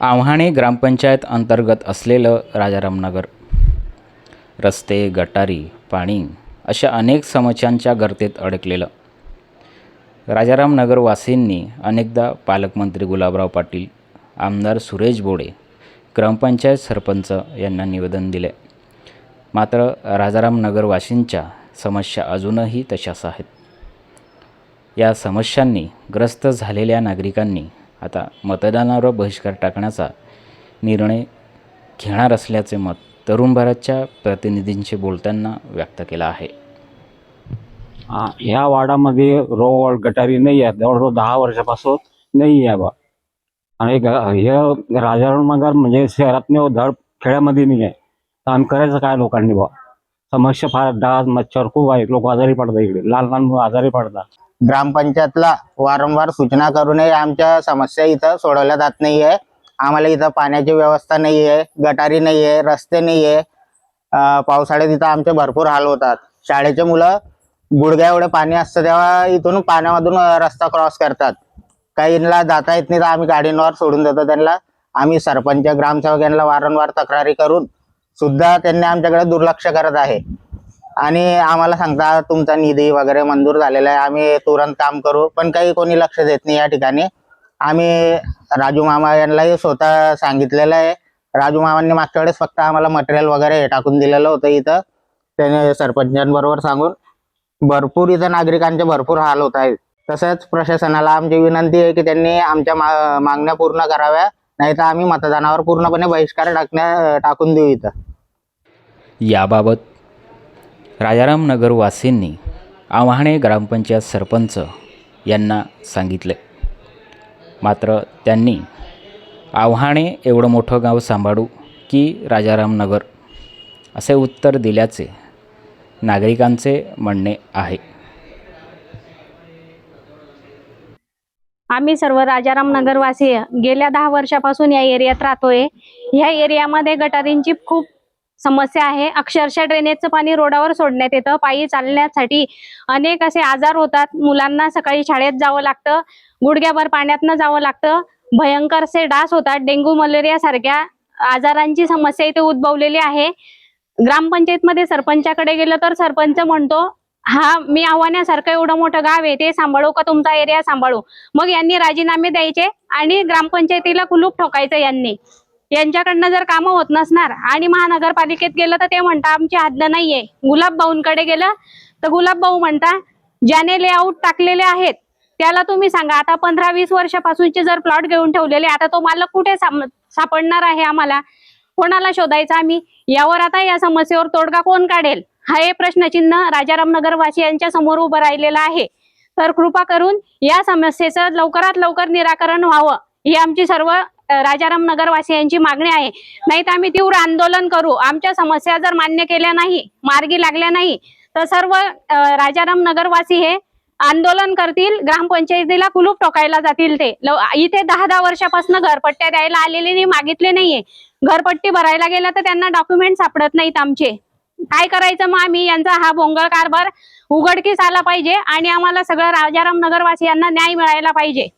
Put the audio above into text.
आव्हाणे ग्रामपंचायत अंतर्गत असलेलं राजारामनगर. रस्ते गटारी पाणी अशा अनेक समस्यांच्या गर्तेत अडकलेलं. राजारामनगरवासींनी अनेकदा पालकमंत्री गुलाबराव पाटील आमदार सुरेश बोडे ग्रामपंचायत सरपंच यांना निवेदन दिले. मात्र राजारामनगरवासींच्या समस्या अजूनही तशाच आहेत. या समस्यांनी ग्रस्त झालेल्या नागरिकांनी आता मतदानावर बहिष्कार टाकण्याचा निर्णय घेणार असल्याचे मत तरुण भारतच्या प्रतिनिधींशी बोलताना व्यक्त केलं आहे. हा, ह्या वाडामध्ये रोड गटारी नाही आहे. जवळजवळ दहा वर्षापासून नाही आहे बा. आणि ग- हे राजारामनगर म्हणजे शहरात नाही धड खेड्यामध्ये नाही आहे. तर आम्ही करायचं काय लोकांनी बा? समस्या फार डास मच्छर खूप आहेत. लोक आजारी पडतात इकडे. लहान लहान आजारी पडतात. ग्रामपंचायतला वारंवार सूचना करूनही आमच्या समस्या इथं सोडवल्या जात नाहीये. आम्हाला इथं पाण्याची व्यवस्था नाहीये गटारी नाहीये रस्ते नाहीये. आहे पावसाळ्यात इथं आमचे भरपूर हाल होतात. शाळेचे मुलं गुडघ्या एवढे पाणी असतं तेव्हा इथून पाण्यामधून रस्ता क्रॉस करतात. काहींना जाता येत नाही तर आम्ही गाडींवर सोडून देतो त्यांना. आम्ही सरपंच ग्रामसेवक यांना वारंवार तक्रारी करून सुद्धा त्यांनी आमच्याकडे दुर्लक्ष करत आहे. आणि आम्हाला सांगता तुमचा निधी वगैरे मंजूर झालेला आहे. आम्ही तुरंत काम करू. पण काही कोणी लक्ष देत नाही या ठिकाणी. आम्ही राजू मामा यांनाही स्वतः सांगितलेलं आहे. राजू मामांनी मागच्या वेळेस फक्त आम्हाला मटेरियल वगैरे हे टाकून दिलेलं होतं इथं. त्याने सरपंचांबरोबर सांगून. भरपूर इथं नागरिकांचे भरपूर हाल होत आहेत. तसंच प्रशासनाला आमची विनंती आहे की त्यांनी आमच्या मा- मागण्या पूर्ण कराव्या. नाहीतर आम्ही मतदानावर पूर्णपणे बहिष्कार टाकण्या टाकून देऊ इथं. याबाबत राजाराम नगरवासींनी आव्हाणे ग्रामपंचायत सरपंच यांना सांगितले. मात्र त्यांनी आव्हाणे एवढं मोठं गाव सांभाळू की राजारामनगर असे उत्तर दिल्याचे नागरिकांचे म्हणणे आहे. आम्ही सर्व राजाराम नगरवासी गेल्या दहा वर्षापासून या एरियात राहतोय. ह्या एरियामध्ये गटारींची खूप समस्या आहे. अक्षरशः ड्रेनेजचं पाणी रोडावर सोडण्यात येतं. पायी चालण्यासाठी अनेक असे आजार होतात. मुलांना सकाळी शाळेत जावं लागतं. गुडघ्याभर पाण्यातनं जावं लागतं. भयंकर से डास होतात. डेंग्यू मलेरिया सारख्या आजारांची समस्या इथे उद्भवलेली आहे. ग्रामपंचायतमध्ये सरपंचाकडे गेलं तर सरपंच म्हणतो हा मी आव्हाण्यासारखं एवढं मोठं गाव आहे. ते सांभाळू का तुमचा एरिया सांभाळू? मग यांनी राजीनामे द्यायचे आणि ग्रामपंचायतीला कुलूप ठोकायचं यांनी. यांच्याकडनं जर कामं होत नसणार आणि महानगरपालिकेत गेलं तर ते म्हणता आमची हद्द नाहीये. गुलाब भाऊंकडे गेलं तर गुलाब भाऊ म्हणता ज्याने लेआउट टाकलेले आहेत त्याला तुम्ही सांगा. आता पंधरा वीस वर्षापासूनचे जर प्लॉट घेऊन ठेवलेले आता तो मालक कुठे सापडणार आहे आम्हाला? कोणाला शोधायचा आम्ही? यावर आता या समस्येवर तोडगा कोण काढेल? हा हे प्रश्नचिन्ह राजारामनगर वासियांच्या समोर उभं राहिलेलं आहे. तर कृपा करून या समस्येचं लवकरात लवकर निराकरण व्हावं. ही आमची सर्व राजाराम नगरवासियांची मागणी आहे. नाही तर आम्ही तीव्र आंदोलन करू. आमच्या समस्या जर मान्य केल्या नाही मार्गी लागल्या नाही तर सर्व राजाराम नगरवासी हे आंदोलन करतील. ग्रामपंचायतीला कुलूप टोकायला जातील ते. लव- इथे दहा दहा वर्षापासून घरपट्ट्या द्यायला आलेले नाही मागितले नाहीये. घरपट्टी भरायला गेलं तर त्यांना डॉक्युमेंट सापडत नाहीत आमचे. काय करायचं मग आम्ही? यांचा हा भोंगळ कारभार उघडकीस आला पाहिजे आणि आम्हाला सगळं राजाराम नगरवासियांना न्याय मिळायला पाहिजे.